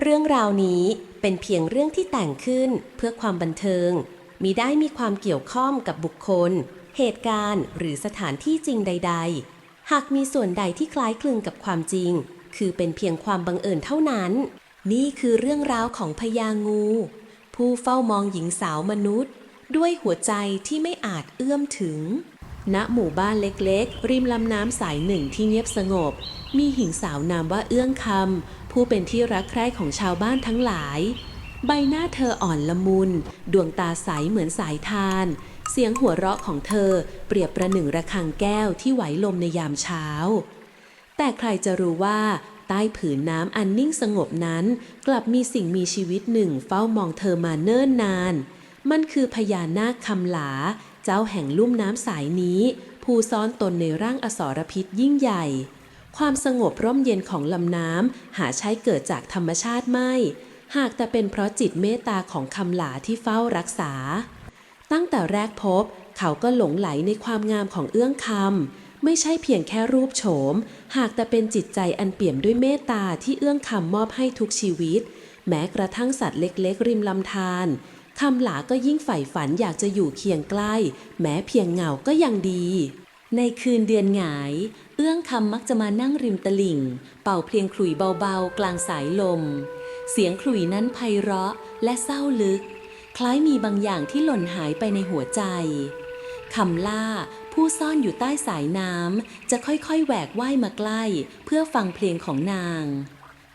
เรื่องราวนี้เป็นเพียงเรื่องที่แต่งขึ้นเพื่อความบันเทิง มิได้มีความเกี่ยวข้องกับบุคคล เหตุการณ์หรือสถานที่จริงใด ๆ หากมีส่วนใดที่คล้ายคลึงกับความจริง คือเป็นเพียงความบังเอิญเท่านั้น นี่คือเรื่องราวของพญางู ผู้เฝ้ามองหญิงสาวมนุษย์ ด้วยหัวใจที่ไม่อาจเอื้อมถึง ณหมู่บ้านเล็กๆ ริมลำน้ำสายหนึ่งที่เงียบสงบ มีหญิงสาวนามว่าเอื้องคำผู้เป็นที่รักใคร่ของชาวบ้านทั้งหลาย ใบหน้าเธออ่อนละมุน ดวงตาใสเหมือนสายทาน เสียงหัวเราะของเธอเปรียบประหนึ่งระฆังแก้วที่ไหวลมในยามเช้า แต่ใครจะรู้ว่า ใต้ผืนน้ำอันนิ่งสงบนั้น กลับมีสิ่งมีชีวิตหนึ่งเฝ้ามองเธอมาเนิ่นนานมันคือพญานาคคำหลา เจ้าแห่งลุ่มน้ำสายนี้ ผู้ซ่อนตนในร่างอสรพิษยิ่งใหญ่ ความสงบร่มเย็นของลำน้ำหาใช้เกิดจากธรรมชาติไม่ หากแต่เป็นเพราะจิตเมตตาของคำหลาที่เฝ้ารักษา ตั้งแต่แรกพบ เขาก็หลงไหลในความงามของเอื้องคำไม่ใช่เพียงแค่รูปโฉม หากแต่เป็นจิตใจอันเปี่ยมด้วยเมตตาที่เอื้องคำมอบให้ทุกชีวิต แม้กระทั่งสัตว์เล็กๆ ริมลำธาร คำหลาก็ยิ่งใฝ่ฝันอยากจะอยู่เคียงใกล้ แม้เพียงเงาก็ยังดี ในคืนเดือนหงาย เอื้องคำมักจะมานั่งริมตลิ่ง เป่าเพลงขลุ่ยเบาๆ กลางสายลม เสียงขลุ่ยนั้นไพเราะและเศร้าลึก คล้ายมีบางอย่างที่หล่นหายไปในหัวใจคำล่าผู้ซ่อนอยู่ใต้สายน้ำจะค่อยๆแหวกว่ายมาใกล้ เพื่อฟังเพลงของนาง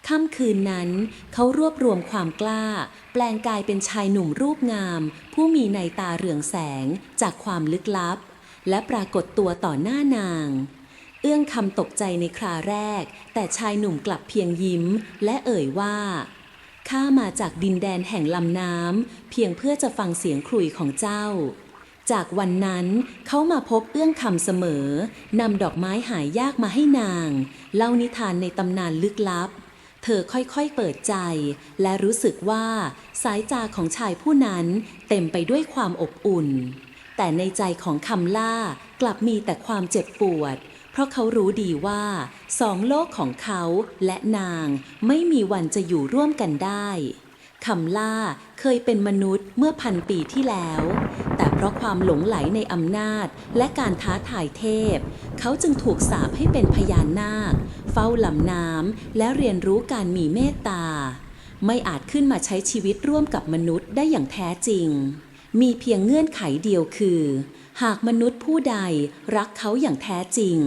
ค่ำคืนนั้นเขารวบรวมความกล้า แปลงกายเป็นชายหนุ่มรูปงาม ผู้มีในตาเรืองแสงจากความลึกลับ และปรากฏตัวต่อหน้านาง เอื้องคำตกใจในคราแรก แต่ชายหนุ่มกลับเพียงยิ้ม และเอ่ยว่าข้ามาจากดินแดนแห่งลำน้ำเพียงเพื่อจะฟังเสียงขลุ่ยของเจ้า จากวันนั้นเขามาพบเอื้องคำเสมอนำดอกไม้หายยากมาให้นาง เล่านิทานในตำนานลึกลับ อค่อยๆเปิดใจ และรู้สึกว่าสายตาของชายผู้นั้นเต็มไปด้วยความอบอุ่น แต่ในใจของคำล่ากลับมีแต่ความเจ็บปวด เพราะเขารู้ดีว่าสองโลกของเขาและนางไม่มีวันจะอยู่ร่วมกันได้ คำล่าเคยเป็นมนุษย์เมื่อพันปีที่แล้ว แต่เพราะความหลงไหลในอำนาจและการท้าทายเทพ เขาจึงถูกสาปให้เป็นพญานาค เฝ้าลำน้ำและเรียนรู้การมีเมตตา ไม่อาจขึ้นมาใช้ชีวิตร่วมกับมนุษย์ได้อย่างแท้จริง มีเพียงเงื่อนไขเดียวคือ หากมนุษย์ผู้ใดรักเขาอย่างแท้จริง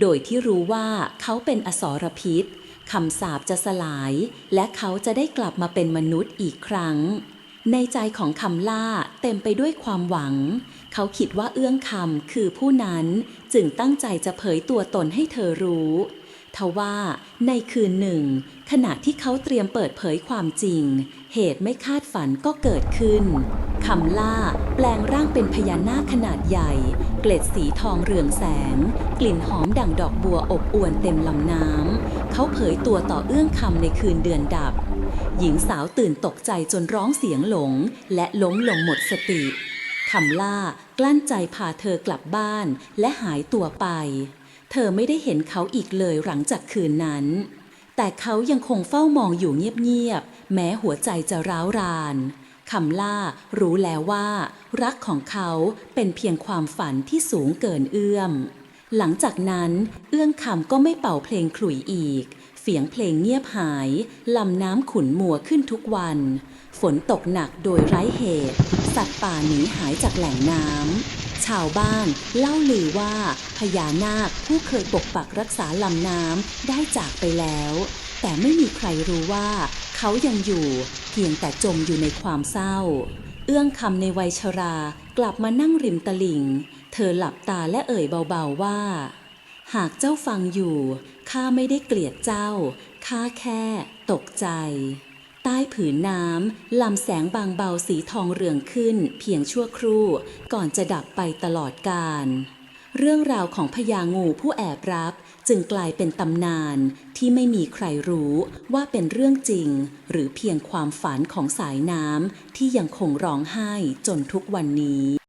โดยที่รู้ว่าเขาเป็นอสรพิษ คำสาปจะสลายและเขาจะได้กลับมาเป็นมนุษย์อีกครั้ง ในใจของคำล่าเต็มไปด้วยความหวัง เขาคิดว่าเอื้องคำคือผู้นั้นจึงตั้งใจจะเผยตัวตนให้เธอรู้ทว่าในคืนหนึ่ง ขณะที่เขาเตรียมเปิดเผยความจริง เหตุไม่คาดฝันก็เกิดขึ้น คำล่าแปลงร่างเป็นพญานาคขนาดใหญ่ เกล็ดสีทองเรืองแสง กลิ่นหอมดั่งดอกบัวอบอวนเต็มลำน้ำ เขาเผยตัวต่อเอื้องคำในคืนเดือนดับ หญิงสาวตื่นตกใจจนร้องเสียงหลง และล้มลงหมดสติคำล่ากลั้นใจพาเธอกลับบ้านและหายตัวไป เธอไม่ได้เห็นเขาอีกเลยหลังจากคืนนั้น แต่เขายังคงเฝ้ามองอยู่เงียบๆ แม้หัวใจจะร้าวราน คำล่ารู้แล้วว่า รักของเขาเป็นเพียงความฝันที่สูงเกินเอื้อม หลังจากนั้นเอื้องคำก็ไม่เป่าเพลงขลุ่ยอีก เสียงเพลงเงียบหาย ลำน้ำขุนมัวขึ้นทุกวัน ฝนตกหนักโดยไร้เหตุ สัตว์ป่าหนีหายจากแหล่งน้ำชาวบ้านเล่าลือว่าพญานาคผู้เคยปกปักรักษาลำน้ำได้จากไปแล้ว แต่ไม่มีใครรู้ว่า เขายังอยู่เพียงแต่จมอยู่ในความเศร้า เอื้องคำในวัยชรากลับมานั่งริมตลิ่ง เธอหลับตาและเอ่ยเบาๆว่า หากเจ้าฟังอยู่ข้าไม่ได้เกลียดเจ้าข้าแค่ตกใจ ใต้ผืนน้ำลำแสงบางเบาสีทองเรืองขึ้น เพียงชั่วครู่ก่อนจะดับไปตลอดกาลเรื่องราวของพญางูผู้แอบรัก จึงกลายเป็นตำนานที่ไม่มีใครรู้ว่าเป็นเรื่องจริง หรือเพียงความฝันของสายน้ำที่ยังคงร้องไห้จนทุกวันนี้